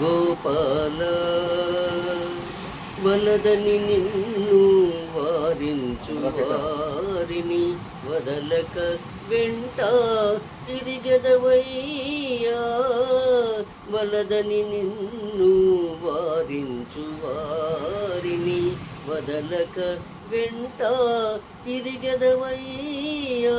గోపాల వలదని నిన్ను వారించు వారిని వదలక వెంట తిరిగదవయ్యా. వలదని నిన్ను వారించు వారిని వదలక వెంట తిరిగదవయ్యా.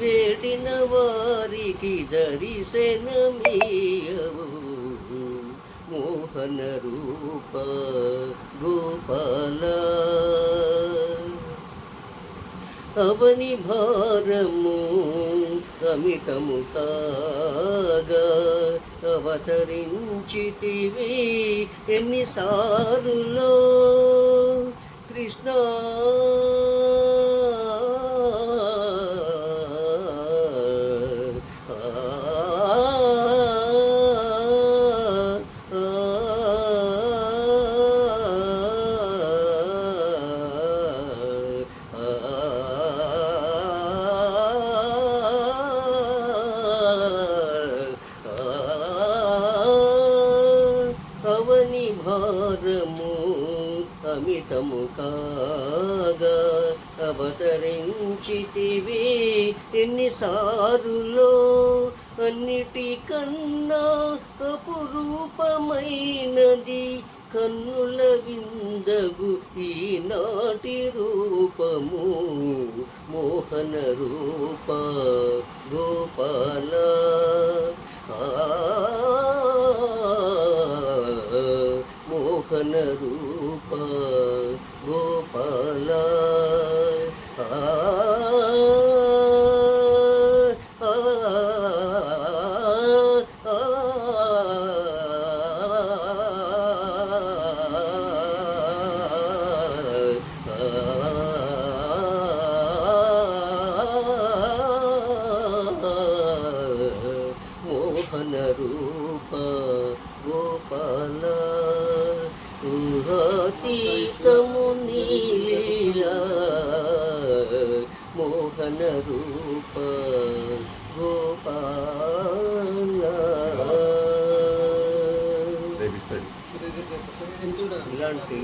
వేడిన వారికి దరిశను మీయవు మోహన రూప గోపాల అవని భారము అమితము కాగా అవతరించితివి ఎన్నిసారులో కృష్ణ భారము అమితము కాగా అవతరించితివి. ఎన్నిసారులో అన్నిటికన్నా అపురూపమైనది కన్నుల విందగు ఈనాటి రూపము. మోహన రూప గోపాలా ఊహాతీతము నీలీలా మోహన రూప గోపాల ఇలాంటి